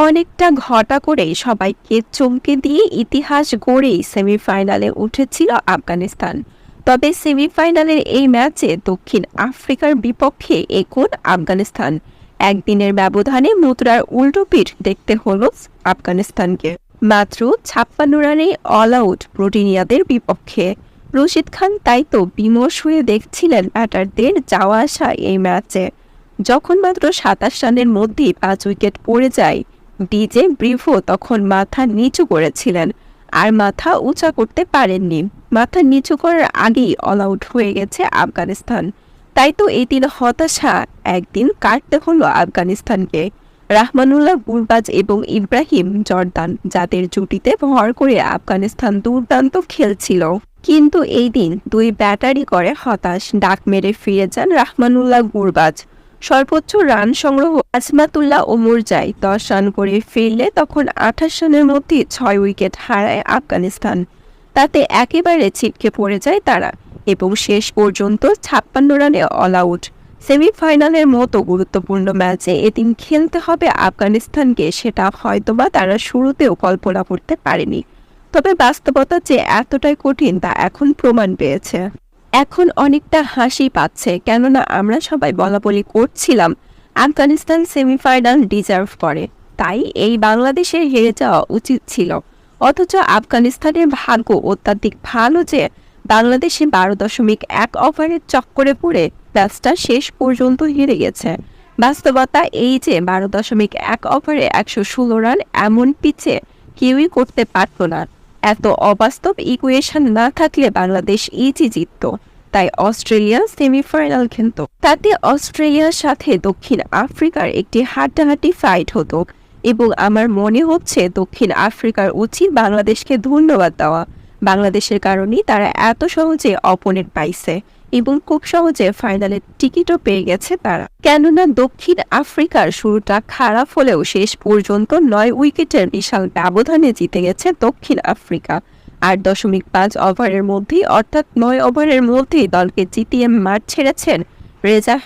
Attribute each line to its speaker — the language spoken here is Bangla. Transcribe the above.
Speaker 1: অনেকটা ঘটা করে সবাইকে চমকে দিয়ে ইতিহাস গড়েই সেমিফাইনালে উঠেছিল আফগানিস্তান। তবে সেমিফাইনালের এই ম্যাচে দক্ষিণ আফ্রিকার বিপক্ষে এখন আফগানিস্তান। একদিনের ব্যবধানে মুদ্রার উল্টো পিঠ দেখতে হল আফগানিস্তানকে। মাত্র ছাপ্পান্ন রানে অল আউট প্রোটিনিয়াদের বিপক্ষে। রশিদ খান তাই তো বিমর্ষ হয়ে দেখছিলেন ব্যাটারদের যাওয়া আসা এই ম্যাচে। যখন মাত্র সাতাশ রানের মধ্যেই পাঁচ উইকেট পড়ে যায় ডিজে ব্রিভো তখন মাথা নিচু করেছিলেন, আর মাথা উঁচা করতে পারেননি। মাথা নিচু করার আগেই অল আউট হয়ে গেছে আফগানিস্তান। তাই তো এই দিন হতাশা একদিন কাটতে হলো আফগানিস্তানকে। রাহমানুল্লাহ গুরবাজ এবং ইব্রাহিম জর্দান যাদের জুটিতে ভর করে আফগানিস্তান দুর্দান্ত খেলছিল। কিন্তু এই দিন দুই ব্যাটারি করে হতাশ, ডাক মেরে ফিরে যান রাহমানুল্লাহ গুরবাজ সর্বোচ্চ রান সংগ্রহ আজমাতুল্লাহ ওমর যায়। দশ রান করে ফিরলে তখন আঠাশ রানের মধ্যে ছয় উইকেট হারায় আফগানিস্তান। তাতে একেবারে ছিটকে পড়ে যায় তারা এবং শেষ পর্যন্ত ছাপ্পান্ন রানে অল আউট সেমিফাইনালের মতো গুরুত্বপূর্ণ ম্যাচে এদিন খেলতে হবে আফগানিস্তানকে, সেটা হয়তোবা তারা শুরুতেও কল্পনা করতে পারেনি। তবে বাস্তবতা যে এতটাই কঠিন তা এখন প্রমাণ পেয়েছে। এখন অনেকটা হাসি পাচ্ছে, কেননা আমরা সবাই বলাবলি করছিলাম আফগানিস্তান সেমিফাইনাল ডিজার্ভ করে। তাই এই বাংলাদেশের হেরে যাওয়া উচিত ছিল। অথচ আফগানিস্তানের ভাগ্য অত্যাধিক ভালো যে বাংলাদেশে বারো দশমিক এক ওভারের চক্করে পড়ে ম্যাচটা শেষ পর্যন্ত হেরে গেছে। বাস্তবতা এই যে বারো দশমিক এক ওভারে একশো ষোলো রান এমন পিচে কেউই করতে পারত না। এত অবাস্তব ইকুয়েশন না থাকলে বাংলাদেশ ইজি জিতত। তাই অস্ট্রেলিয়া সেমিফাইনাল খেলত। তাতে অস্ট্রেলিয়ার সাথে দক্ষিণ আফ্রিকার একটি হাড্ডাহাড্ডি ফাইট হতো এবং আমার মনে হচ্ছে দক্ষিণ আফ্রিকার উচিত বাংলাদেশকে ধন্যবাদ দেওয়া। বাংলাদেশের কারণেই তারা এত সহজে অপোনেন্ট পাইছে এবং খুব সহজে ফাইনালের টিকিটও পেয়ে গেছে তারা। কেননা দক্ষিণ আফ্রিকার শুরুটা খারাপ হলেও শেষ পর্যন্ত নয় উইকেটের বিশাল ব্যবধানে জিতে গেছে দক্ষিণ আফ্রিকা। আট দশমিক পাঁচ ওভারের মধ্যেই অর্থাৎ নয় ওভারের মধ্যেই দলকে জিতিয়ে মাঠ ছেড়েছেন রেজা